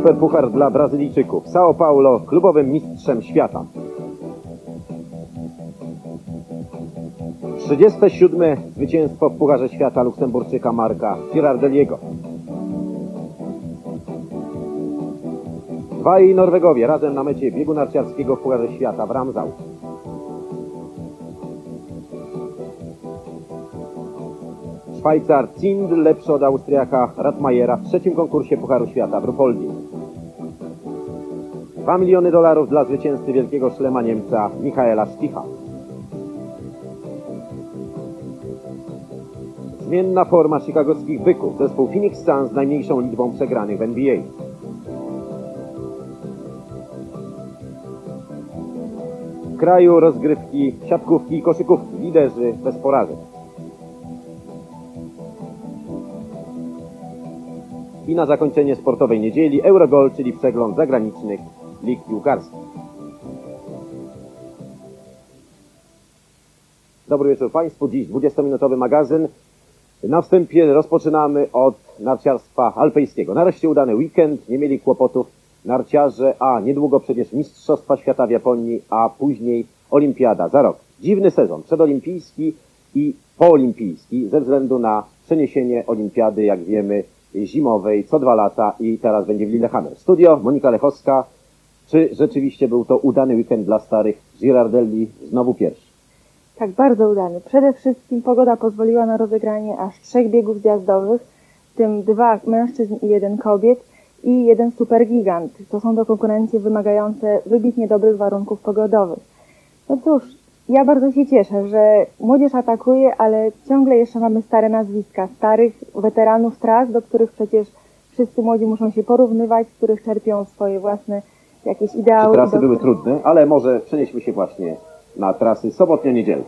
Superpuchar dla Brazylijczyków. Sao Paulo klubowym mistrzem świata. 37. zwycięstwo w Pucharze Świata Luksemburczyka Marka Girardeliego. Dwaj Norwegowie razem na mecie biegu narciarskiego w Pucharze Świata w Ramsau. Szwajcar Zind lepszy od Austriaka Radmajera w trzecim konkursie Pucharu Świata w Rupoldi. 2 miliony dolarów dla zwycięzcy wielkiego szlema Niemca Michaela Sticha. Zmienna forma chicagowskich byków. Zespół Phoenix Suns z najmniejszą liczbą przegranych w NBA. W kraju rozgrywki, siatkówki i koszykówki. Liderzy bez porażek. I na zakończenie sportowej niedzieli Eurogol, czyli przegląd zagranicznych lig piłkarskich. Dobry wieczór Państwu. Dziś 20-minutowy magazyn. Na wstępie rozpoczynamy od narciarstwa alpejskiego. Nareszcie udany weekend, nie mieli kłopotów narciarze, a niedługo przecież Mistrzostwa Świata w Japonii, a później Olimpiada za rok. Dziwny sezon, przedolimpijski i poolimpijski, ze względu na przeniesienie Olimpiady, jak wiemy, zimowej co dwa lata i teraz będzie w Lillehammer. Studio, Monika Lechowska. Czy rzeczywiście był to udany weekend dla starych Girardelli znowu pierwszy? Tak, bardzo udany. Przede wszystkim pogoda pozwoliła na rozegranie aż trzech biegów zjazdowych, w tym dwa mężczyzn i jeden kobiet i jeden supergigant. To są to konkurencje wymagające wybitnie dobrych warunków pogodowych. No cóż, ja bardzo się cieszę, że młodzież atakuje, ale ciągle jeszcze mamy stare nazwiska, starych weteranów tras, do których przecież wszyscy młodzi muszą się porównywać, z których czerpią swoje własne jakieś ideały. Trasy do były trudne, ale może przenieśmy się właśnie na trasy sobotnio-niedzielne.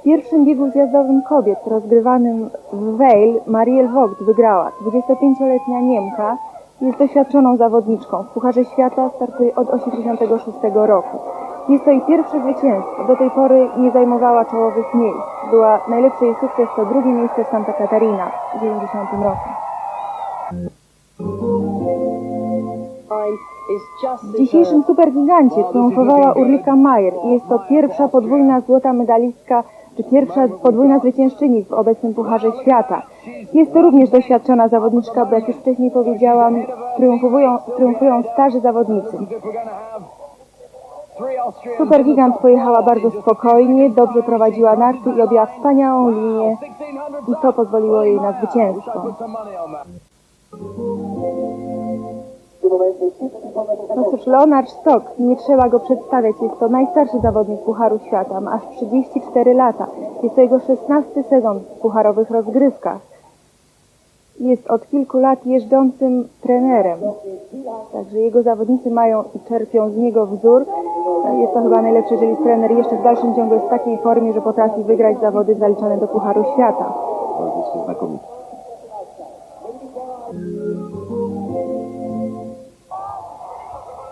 W pierwszym biegu zjazdowym kobiet rozgrywanym w Weil Marielle Vogt wygrała. 25-letnia Niemka jest doświadczoną zawodniczką. W Pucharze Świata startuje od 1986 roku. Jest to jej pierwsze zwycięstwo. Do tej pory nie zajmowała czołowych miejsc. Była najlepszy jej sukces to drugie miejsce w Santa Catarina w 90 roku. W dzisiejszym supergigancie triumfowała Urlika Mayer i jest to pierwsza podwójna złota medalistka, czy pierwsza podwójna zwyciężczyni w obecnym Pucharze Świata. Jest to również doświadczona zawodniczka, bo jak już wcześniej powiedziałam, triumfują, triumfują starzy zawodnicy. Supergigant pojechała bardzo spokojnie, dobrze prowadziła narty i objęła wspaniałą linię i to pozwoliło jej na zwycięstwo. No cóż, Leonard Stock, nie trzeba go przedstawiać, jest to najstarszy zawodnik Pucharu Świata, ma aż 34 lata. Jest to jego 16 sezon w pucharowych rozgrywkach. Jest od kilku lat jeżdżącym trenerem, także jego zawodnicy mają i czerpią z niego wzór. Jest to chyba najlepsze, jeżeli trener jeszcze w dalszym ciągu jest w takiej formie, że potrafi wygrać zawody zaliczone do Pucharu Świata.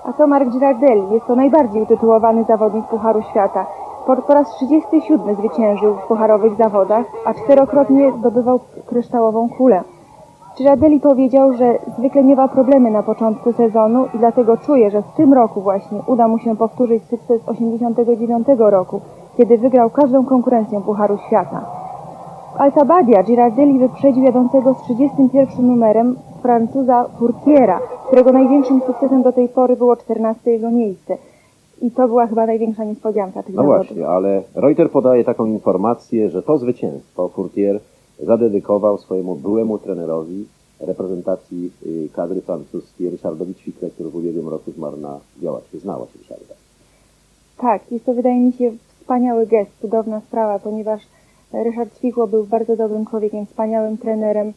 A to Mark Girardelli. Jest to najbardziej utytułowany zawodnik Pucharu Świata. Po, po raz 37 zwyciężył w pucharowych zawodach, a czterokrotnie zdobywał kryształową kulę. Girardelli powiedział, że zwykle miewa problemy na początku sezonu i dlatego czuje, że w tym roku właśnie uda mu się powtórzyć sukces 89 roku, kiedy wygrał każdą konkurencję Pucharu Świata. W Altabadia Girardelli wyprzedził jadącego z 31 numerem Francuza Furtiera, którego największym sukcesem do tej pory było 14 jego miejsce. I to była chyba największa niespodzianka tych No zawodów. właśnie, ale Reuter podaje taką informację, że to zwycięstwo Furtier zadedykował swojemu byłemu trenerowi reprezentacji y, kadry francuskiej Ryszardowi Ćwikle, który w ubiegłym roku zmarł na działaczkę. Znałaś Ryszarda. Tak, jest to wydaje mi się wspaniały gest, cudowna sprawa, ponieważ Ryszard Ćwikło był bardzo dobrym człowiekiem, wspaniałym trenerem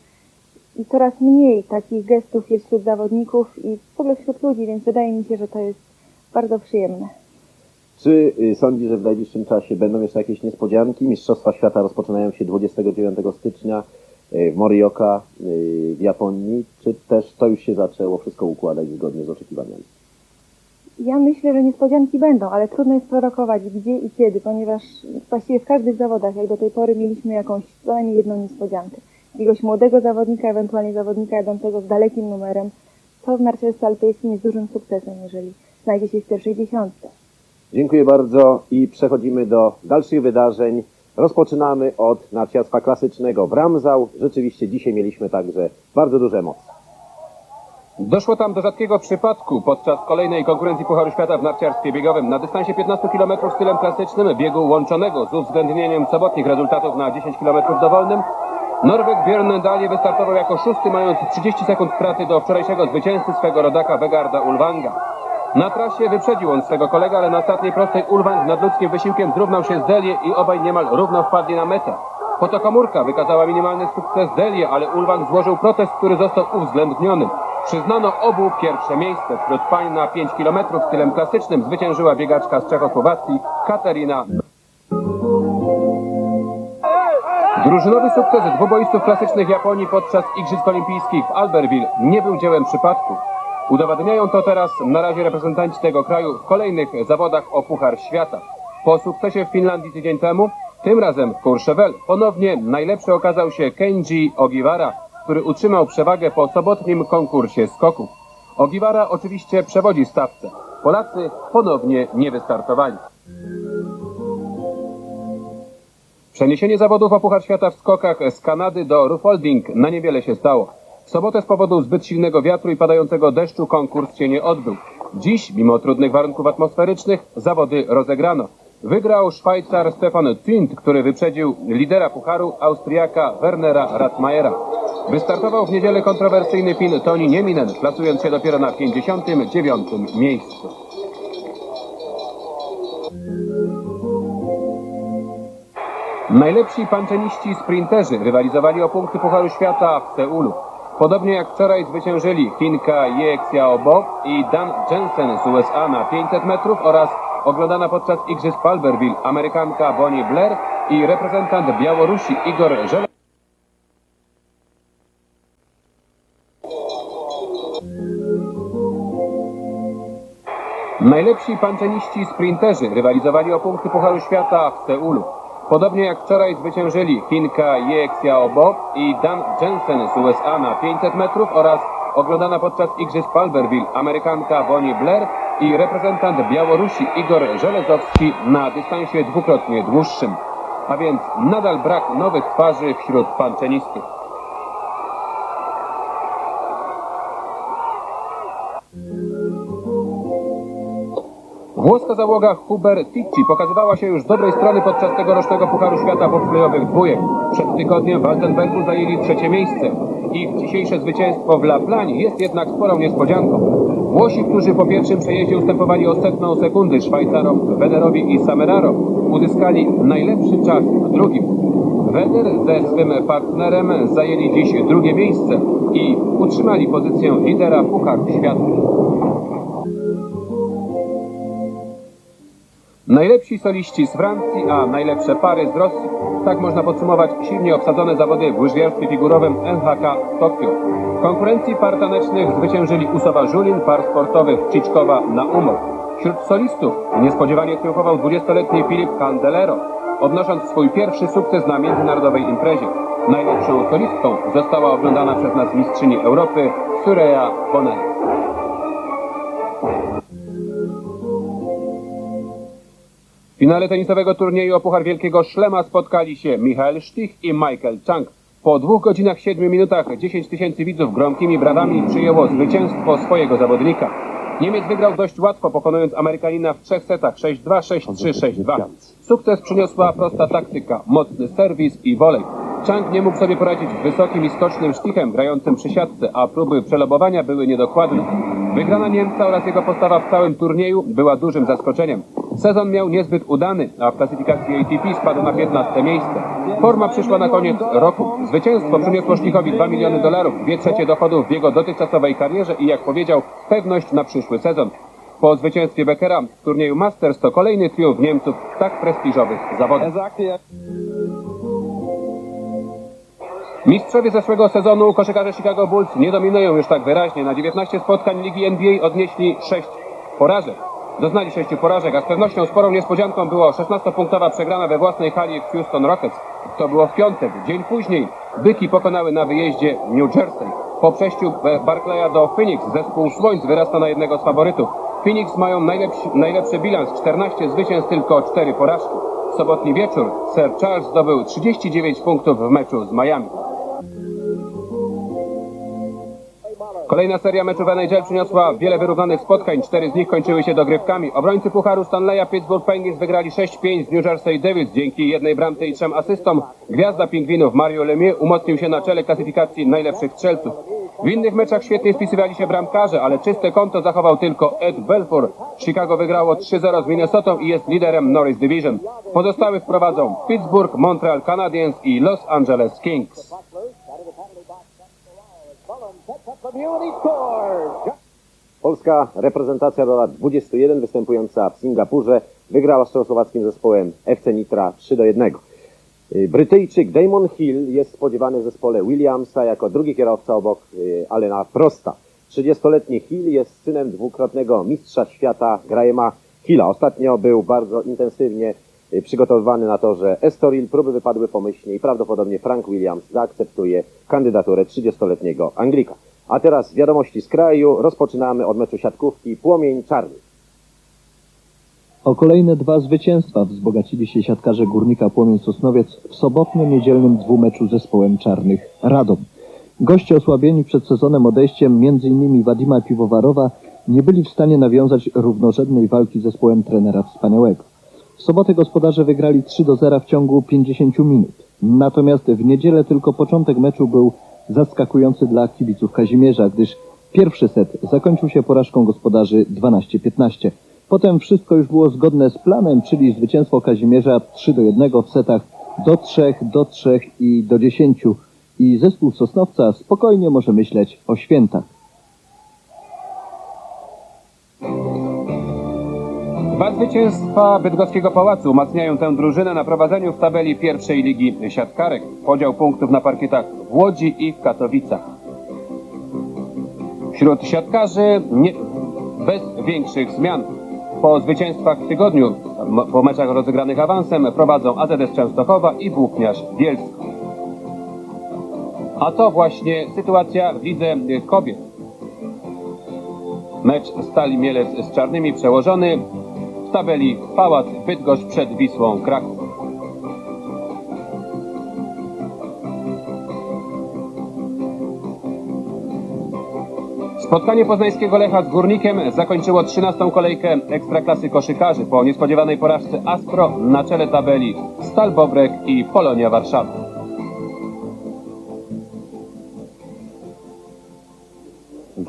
i coraz mniej takich gestów jest wśród zawodników i w ogóle wśród ludzi, więc wydaje mi się, że to jest bardzo przyjemne. Czy y, sądzi, że w najbliższym czasie będą jeszcze jakieś niespodzianki? Mistrzostwa Świata rozpoczynają się 29 stycznia y, w Morioka y, w Japonii. Czy też to już się zaczęło wszystko układać zgodnie z oczekiwaniami? Ja myślę, że niespodzianki będą, ale trudno jest prorokować gdzie i kiedy, ponieważ właściwie w każdych zawodach, jak do tej pory, mieliśmy jakąś, co najmniej jedną niespodziankę. Jakiegoś młodego zawodnika, ewentualnie zawodnika jadącego z dalekim numerem, to w narciarstwie alpejskim jest dużym sukcesem, jeżeli znajdzie się w pierwszej dziesiątce. Dziękuję bardzo i przechodzimy do dalszych wydarzeń. Rozpoczynamy od narciarstwa klasycznego w Ramzał. Rzeczywiście dzisiaj mieliśmy także bardzo duże emocje. Doszło tam do rzadkiego przypadku podczas kolejnej konkurencji Pucharu Świata w narciarstwie biegowym. Na dystansie 15 km stylem klasycznym biegu łączonego z uwzględnieniem sobotnich rezultatów na 10 km dowolnym Norweg Björn Dalie wystartował jako szósty, mając 30 sekund straty do wczorajszego zwycięzcy swego rodaka Wegarda Ulwanga. Na trasie wyprzedził on swego kolegę, ale na ostatniej prostej Ulwang nadludzkim wysiłkiem zrównał się z Delie i obaj niemal równo wpadli na metę. Fotokomórka wykazała minimalny sukces Delie, ale Ulwang złożył protest, który został uwzględniony. Przyznano obu pierwsze miejsce. Wśród pań na 5 km stylem klasycznym zwyciężyła biegaczka z Czechosłowacji Katarina Drużynowy sukces dwuboistów klasycznych Japonii podczas Igrzysk Olimpijskich w Albertville nie był dziełem przypadku. Udowadniają to teraz na razie reprezentanci tego kraju w kolejnych zawodach o Puchar Świata. Po sukcesie w Finlandii tydzień temu, tym razem w Courchevel, ponownie najlepszy okazał się Kenji Ogiwara, który utrzymał przewagę po sobotnim konkursie skoków. Ogiwara oczywiście przewodzi stawce. Polacy ponownie nie wystartowali. Przeniesienie zawodów o Puchar Świata w skokach z Kanady do Rufolding na niewiele się stało. W sobotę z powodu zbyt silnego wiatru i padającego deszczu konkurs się nie odbył. Dziś, mimo trudnych warunków atmosferycznych, zawody rozegrano. Wygrał Szwajcar Stefan Zint, który wyprzedził lidera Pucharu Austriaka Wernera Ratmayera. Wystartował w niedzielę kontrowersyjny Fin Toni Nieminen, plasując się dopiero na 59. miejscu. Najlepsi panczeniści sprinterzy rywalizowali o punkty Pucharu Świata w Seulu. Podobnie jak wczoraj zwyciężyli Finka Ye Xiaobo i Dan Jensen z USA na 500 metrów oraz oglądana podczas Igrzysk w Albertville Amerykanka Bonnie Blair i reprezentant Białorusi Igor Żele. Najlepsi panczeniści sprinterzy rywalizowali o punkty Pucharu Świata w Seulu. Podobnie jak wczoraj zwyciężyli Finka Ye Xiaobo i Dan Jensen z USA na 500 metrów oraz oglądana podczas Igrzysk w Albertville Amerykanka Bonnie Blair i reprezentant Białorusi Igor Żelezowski na dystansie dwukrotnie dłuższym. A więc nadal brak nowych twarzy wśród panczenistów. Włoska załoga Huber Ticci pokazywała się już z dobrej strony podczas tegorocznego Pucharu Świata bobslejowych dwójek. Przed tygodniem w Altenbergu zajęli trzecie miejsce. Ich dzisiejsze zwycięstwo w La Plagne jest jednak sporą niespodzianką. Włosi, którzy po pierwszym przejeździe ustępowali o setną sekundy Szwajcarom Wederowi i Sameraro, uzyskali najlepszy czas w drugim. Weder ze swym partnerem zajęli dziś drugie miejsce i utrzymali pozycję lidera Pucharu Świata. Najlepsi soliści z Francji, a najlepsze pary z Rosji. Tak można podsumować silnie obsadzone zawody w łyżwiarstwie figurowym NHK Tokio. W konkurencji par tanecznych zwyciężyli Usowa Żulin, par sportowych Ciczkowa na Umor. Wśród solistów niespodziewanie triumfował 20-letni Filip Candelero, odnosząc swój pierwszy sukces na międzynarodowej imprezie. Najlepszą solistką została oglądana przez nas mistrzyni Europy Sureya Bonnet. W finale tenisowego turnieju o Puchar Wielkiego Szlema spotkali się Michael Stich i Michael Chang. Po dwóch godzinach, siedmiu minutach 10 tysięcy widzów gromkimi brawami przyjęło zwycięstwo swojego zawodnika. Niemiec wygrał dość łatwo, pokonując Amerykanina w trzech setach 6-2, 6-3, 6-2. Sukces przyniosła prosta taktyka, mocny serwis i wolej. Chang nie mógł sobie poradzić z wysokim i skocznym sztichem grającym przy siatce, a próby przelobowania były niedokładne. Wygrana Niemca oraz jego postawa w całym turnieju była dużym zaskoczeniem. Sezon miał niezbyt udany, a w klasyfikacji ATP spadł na 15 miejsce. Forma przyszła na koniec roku. Zwycięstwo przyniosło Sztichowi 2 miliony dolarów, dwie trzecie dochodów w jego dotychczasowej karierze i jak powiedział, pewność na przyszły sezon. Po zwycięstwie Beckera w turnieju Masters to kolejny triumf Niemców w tak prestiżowych zawodach. Mistrzowie zeszłego sezonu koszykarze Chicago Bulls nie dominują już tak wyraźnie. Na 19 spotkań Ligi NBA odnieśli 6 porażek. Doznali 6 porażek, a z pewnością sporą niespodzianką było 16-punktowa przegrana we własnej hali w Houston Rockets. To było w piątek. Dzień później Byki pokonały na wyjeździe New Jersey. Po przejściu Barclaya do Phoenix zespół Słońc wyrasta na jednego z faworytów. Phoenix mają najlepszy, najlepszy bilans 14 zwycięstw, tylko 4 porażki. W sobotni wieczór Sir Charles zdobył 39 punktów w meczu z Miami. Kolejna seria meczów NHL przyniosła wiele wyrównanych spotkań. Cztery z nich kończyły się dogrywkami. Obrońcy Pucharu Stanleya Pittsburgh Penguins wygrali 6-5 z New Jersey Devils dzięki jednej bramce i trzem asystom. Gwiazda pingwinów Mario Lemieux umocnił się na czele klasyfikacji najlepszych strzelców. W innych meczach świetnie spisywali się bramkarze, ale czyste konto zachował tylko Ed Belfour. Chicago wygrało 3-0 z Minnesotą i jest liderem Norris Division. Pozostałych prowadzą Pittsburgh, Montreal Canadiens i Los Angeles Kings. Polska reprezentacja do lat 21 występująca w Singapurze wygrała z czechosłowackim zespołem FC Nitra 3 do 1. Y, Brytyjczyk Damon Hill jest spodziewany w zespole Williamsa jako drugi kierowca obok y, Alena Prosta. 30-letni Hill jest synem dwukrotnego mistrza świata Grahama Hilla. Ostatnio był bardzo intensywnie y, przygotowywany na to, że Estoril próby wypadły pomyślnie i prawdopodobnie Frank Williams zaakceptuje kandydaturę 30-letniego Anglika. A teraz wiadomości z kraju. Rozpoczynamy od meczu siatkówki Płomień Czarny. O kolejne dwa zwycięstwa wzbogacili się siatkarze Górnika Płomień Sosnowiec w sobotnim niedzielnym dwumeczu z zespołem Czarnych Radom. Goście osłabieni przed sezonem odejściem m.in. Wadima Piwowarowa nie byli w stanie nawiązać równorzędnej walki z zespołem trenera Wspaniałego. W sobotę gospodarze wygrali 3 do 0 w ciągu 50 minut. Natomiast w niedzielę tylko początek meczu był zaskakujący dla kibiców Kazimierza, gdyż pierwszy set zakończył się porażką gospodarzy 12-15. Potem wszystko już było zgodne z planem, czyli zwycięstwo Kazimierza 3 do 1 w setach do 3, do 3 i do 10. I zespół Sosnowca spokojnie może myśleć o świętach. Dwa zwycięstwa Bydgoskiego Pałacu umacniają tę drużynę na prowadzeniu w tabeli pierwszej ligi siatkarek. Podział punktów na parkietach w Łodzi i w Katowicach. Wśród siatkarzy nie, bez większych zmian. Po zwycięstwach w tygodniu, po meczach rozegranych awansem prowadzą AZS Częstochowa i Włókniarz Bielsko. A to właśnie sytuacja w lidze kobiet. Mecz Stali Mielec z Czarnymi przełożony. W tabeli Pałac Bydgoszcz przed Wisłą Kraków. Spotkanie poznańskiego Lecha z Górnikiem zakończyło 13. kolejkę Ekstraklasy koszykarzy po niespodziewanej porażce Aspro na czele tabeli Stal Bobrek i Polonia Warszawa.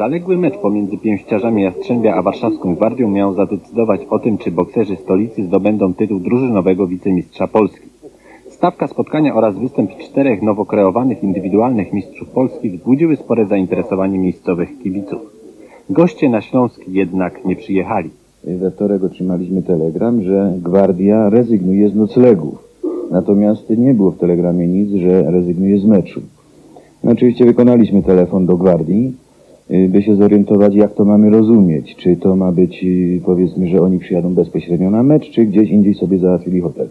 Zaległy mecz pomiędzy pięściarzami Jastrzębia a warszawską Gwardią miał zadecydować o tym, czy bokserzy stolicy zdobędą tytuł drużynowego wicemistrza Polski. Stawka spotkania oraz występ czterech nowo kreowanych indywidualnych mistrzów Polski wzbudziły spore zainteresowanie miejscowych kibiców. Goście na Śląsk jednak nie przyjechali. We wtorek otrzymaliśmy telegram, że Gwardia rezygnuje z noclegów. Natomiast nie było w telegramie nic, że rezygnuje z meczu. No, oczywiście wykonaliśmy telefon do Gwardii, by się zorientować, jak to mamy rozumieć. Czy to ma być, y, powiedzmy, że oni przyjadą bezpośrednio na mecz, czy gdzieś indziej sobie załatwili hotel.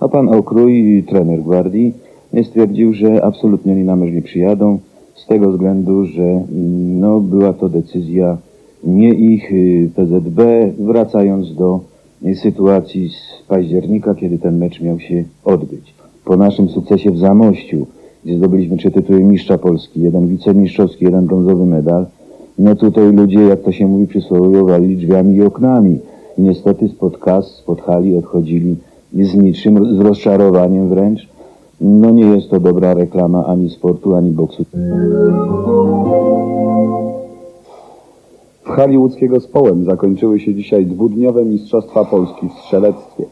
A pan Okrój, trener Gwardii, stwierdził, że absolutnie oni na mecz nie przyjadą, z tego względu, że mm, no, była to decyzja nie ich, y, PZB, wracając do y, sytuacji z października, kiedy ten mecz miał się odbyć. Po naszym sukcesie w Zamościu, gdzie zdobyliśmy trzy tytuły mistrza Polski, jeden wicemistrzowski, jeden brązowy medal, no tutaj ludzie, jak to się mówi przysłowiowo, walili drzwiami i oknami. I niestety spod kas, spod hali odchodzili z niczym, z rozczarowaniem wręcz. No nie jest to dobra reklama ani sportu, ani boksu. W hali łódzkiego z Połem zakończyły się dzisiaj dwudniowe Mistrzostwa Polski w strzelectwie.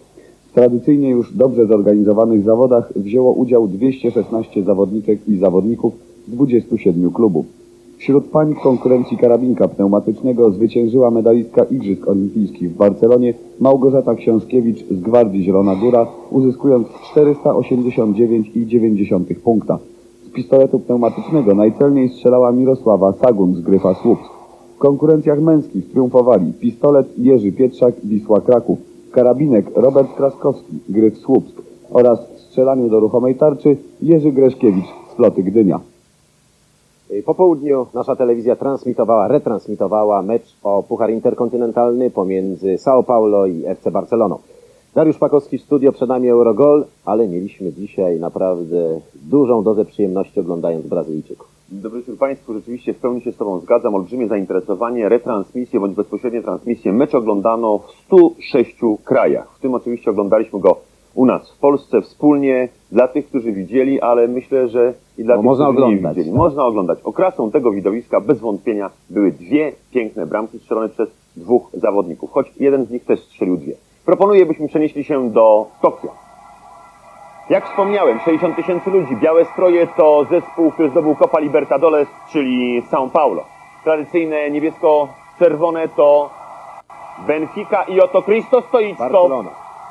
W tradycyjnie już dobrze zorganizowanych zawodach wzięło udział 216 zawodniczek i zawodników z 27 klubów. Wśród pań w konkurencji karabinka pneumatycznego zwyciężyła medalistka Igrzysk Olimpijskich w Barcelonie Małgorzata Książkiewicz z Gwardii Zielona Góra, uzyskując 489,9 punkta. Z pistoletu pneumatycznego najcelniej strzelała Mirosława Sagun z Gryfa Słupsk. W konkurencjach męskich triumfowali pistolet Jerzy Pietrzak, Wisła Kraków, karabinek Robert Kraskowski, Gryf Słupsk oraz w strzelaniu do ruchomej tarczy Jerzy Greszkiewicz z Floty Gdynia. Y, Po południu nasza telewizja transmitowała, retransmitowała mecz o Puchar Interkontynentalny pomiędzy São Paulo i FC Barceloną. Dariusz Pakowski w studio, przed nami Eurogol, ale mieliśmy dzisiaj naprawdę dużą dozę przyjemności oglądając Brazylijczyków. Dobry wieczór Państwu. Rzeczywiście w pełni się z Tobą zgadzam. Olbrzymie zainteresowanie, retransmisje bądź bezpośrednie transmisje. Mecz oglądano w 106 krajach. W tym oczywiście oglądaliśmy go u nas w Polsce wspólnie dla tych, którzy widzieli, ale myślę, że i dla No, tych, można którzy nie oglądać, widzieli. tak. Można oglądać. Okrasą tego widowiska bez wątpienia były dwie piękne bramki strzelone przez dwóch zawodników, choć jeden z nich też strzelił dwie. Proponuję, byśmy przenieśli się do Tokio. Jak wspomniałem, 60 tysięcy ludzi, białe stroje to zespół, który zdobył Copa Libertadores, czyli São Paulo. Tradycyjne niebiesko-czerwone to Benfica i oto Christo Stoiczkow. Barcelona.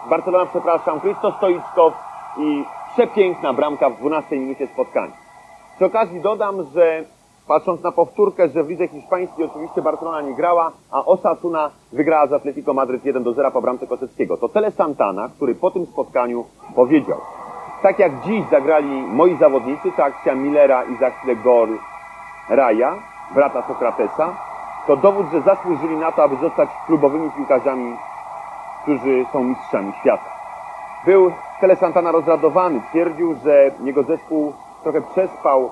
Barcelona, przepraszam, Christo Stoiczkow i przepiękna bramka w 12 minucie spotkania. Przy okazji dodam, że patrząc na powtórkę, że w lidze hiszpańskiej oczywiście Barcelona nie grała, a Osasuna wygrała z Atletico Madryt 1 do 0 po bramce Koseckiego. To Tele Santana, który po tym spotkaniu powiedział, tak jak dziś zagrali moi zawodnicy, to akcja Millera i za chwilę gol Raja, brata Sokratesa, to dowód, że zasłużyli na to, aby zostać klubowymi piłkarzami, którzy są mistrzami świata. Był Tele Santana rozradowany. Twierdził, że jego zespół trochę przespał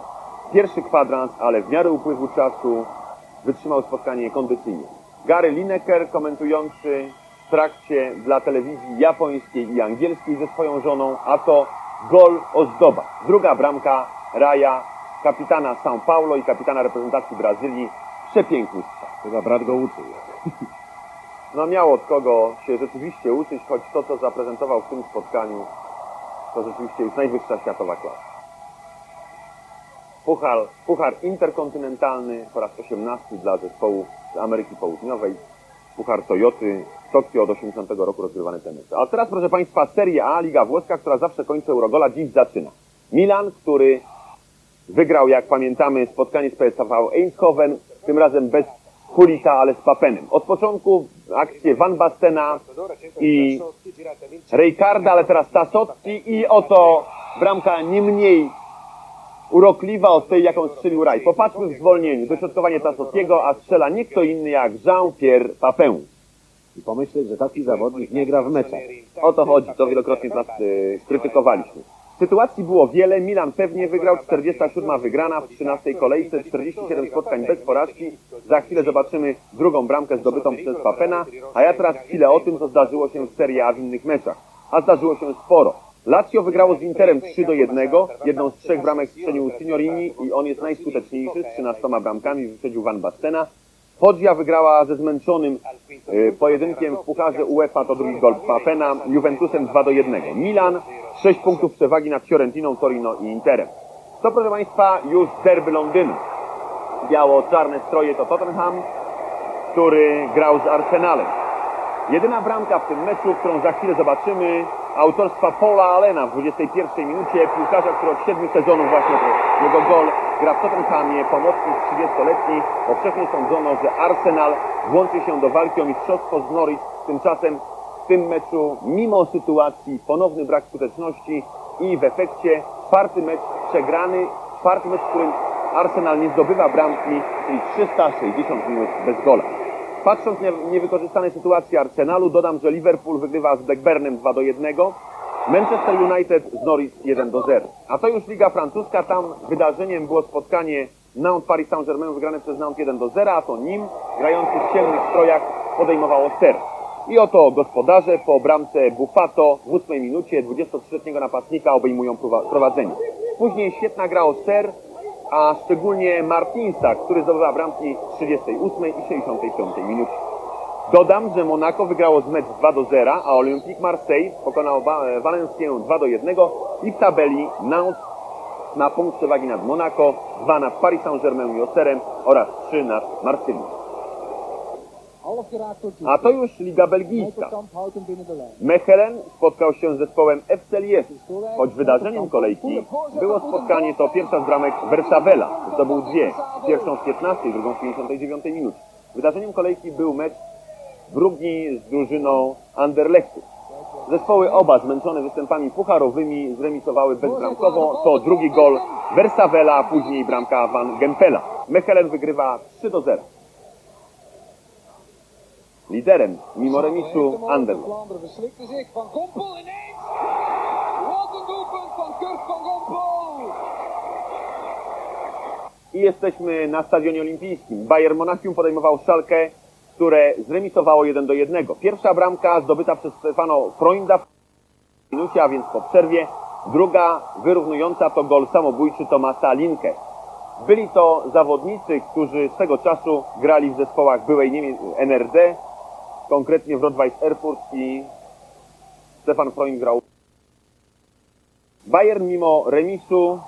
pierwszy kwadrans, ale w miarę upływu czasu wytrzymał spotkanie kondycyjnie. Gary Lineker, komentujący w trakcie dla telewizji japońskiej i angielskiej ze swoją żoną, a to gol ozdoba. Druga bramka Raja, kapitana São Paulo i kapitana reprezentacji Brazylii. Przepiękny strzał. Chyba brat go uczył. No miał od kogo się rzeczywiście uczyć, choć to, co zaprezentował w tym spotkaniu, to rzeczywiście już najwyższa światowa klasa. Puchar, puchar interkontynentalny po raz 18 dla zespołu z Ameryki Południowej. Puchar Toyoty w Tokio od 80 roku rozgrywany ten mecz. A teraz, proszę Państwa, Serie A, Liga Włoska, która zawsze kończy Eurogola, dziś zaczyna. Milan, który wygrał, jak pamiętamy, spotkanie z PSV Eindhoven, tym razem bez Hulita, ale z Papenem. Od początku akcje Van Bastena i Rejkarda, ale teraz Tasotki i oto bramka nie mniej urokliwa od tej, jaką strzelił Raj. Popatrzmy w zwolnieniu. Dośrodkowanie Tasotkiego, a strzela nie kto inny jak Jean-Pierre Papin. I pomyśleć, że taki zawodnik nie gra w meczach. O to chodzi, to wielokrotnie nas y, krytykowaliśmy. Sytuacji było wiele, Milan pewnie wygrał, 47 wygrana w 13 kolejce, 47 spotkań bez porażki. Za chwilę zobaczymy drugą bramkę zdobytą przez Papena, a ja teraz chwilę o tym, co zdarzyło się w Serie A w innych meczach. A zdarzyło się sporo. Lazio wygrało z Interem 3 do 1, jedną z trzech bramek strzelił Signorini i on jest najskuteczniejszy z 13 bramkami, wyprzedził Van Bastena. Foggia wygrała ze zmęczonym y, pojedynkiem w Pucharze UEFA, to drugi gol Papena, Juventusem 2 do 1. Milan 6 punktów przewagi nad Fiorentiną, Torino i Interem. To proszę Państwa już derby Londynu. Biało-czarne stroje to Tottenham, który grał z Arsenalem. Jedyna bramka w tym meczu, którą za chwilę zobaczymy, autorstwa Paula Allena w 21 minucie, piłkarza, który od 7 sezonów właśnie jego gol gra w Tottenhamie, pomocnik 30-letni. Powszechnie sądzono, że Arsenal włączy się do walki o mistrzostwo z Norwich. Tymczasem w tym meczu, mimo sytuacji, ponowny brak skuteczności i w efekcie czwarty mecz przegrany, czwarty mecz, w którym Arsenal nie zdobywa bramki, czyli 360 minut bez gola. Patrząc na niewykorzystane sytuacje Arsenalu, dodam, że Liverpool wygrywa z Blackburnem 2 do 1, Manchester United z Norwich 1 do 0. A to już Liga Francuska, tam wydarzeniem było spotkanie Nantes Paris Saint-Germain wygrane przez Nantes 1 do 0, a to nim grający w ciemnych strojach podejmowało Ser. I oto gospodarze po bramce Bufato w 8 minucie 23-letniego napastnika obejmują prowa- prowadzenie. Później świetna gra o Ser, a szczególnie Martinsa, który zdobywa bramki w 38 i 65 minucie. Dodam, że Monaco wygrało z mecz 2 do 0, a Olympique Marseille pokonał Valencję 2 do 1 i w tabeli Nantes ma punkt przewagi nad Monaco, 2 nad Paris Saint-Germain i Auxerrem oraz 3 nad Marsylią. A to już Liga Belgijska. Mechelen spotkał się z zespołem FC Liège. Choć wydarzeniem kolejki było spotkanie to pierwsza z bramek Versavela. Zdobył dwie. Pierwszą w 15, drugą w 59 minucie. Wydarzeniem kolejki był mecz drugi z drużyną Anderlechtu. Zespoły oba zmęczone występami pucharowymi zremisowały bezbramkowo. To drugi gol Versavela, później bramka Van Gempela. Mechelen wygrywa 3 do 0. Liderem, mimo remisu, Anderlecht. Vlaanderen verslikte zich. Van Gompel ineens. Wat een doelpunt van Kurt van Gompel. I jesteśmy na Stadionie Olimpijskim. Bayern Monachium podejmował Szalkę, które zremisowało 1 do 1. Pierwsza bramka zdobyta przez Stefano Freunda w minucie, a więc po przerwie. Druga wyrównująca to gol samobójczy Tomasa Linke. Byli to zawodnicy, którzy swego czasu grali w zespołach byłej NRD, konkretnie w Rot-Weiss Erfurt i Stefan Freund grał. Bayern mimo remisu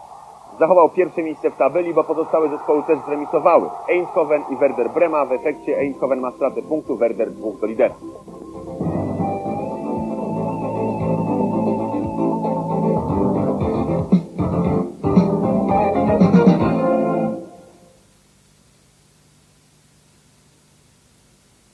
zachował pierwsze miejsce w tabeli, bo pozostałe zespoły też zremisowały. Eindhoven i Werder Brema. W efekcie Eindhoven ma stratę punktu, Werder dwóch do lidera.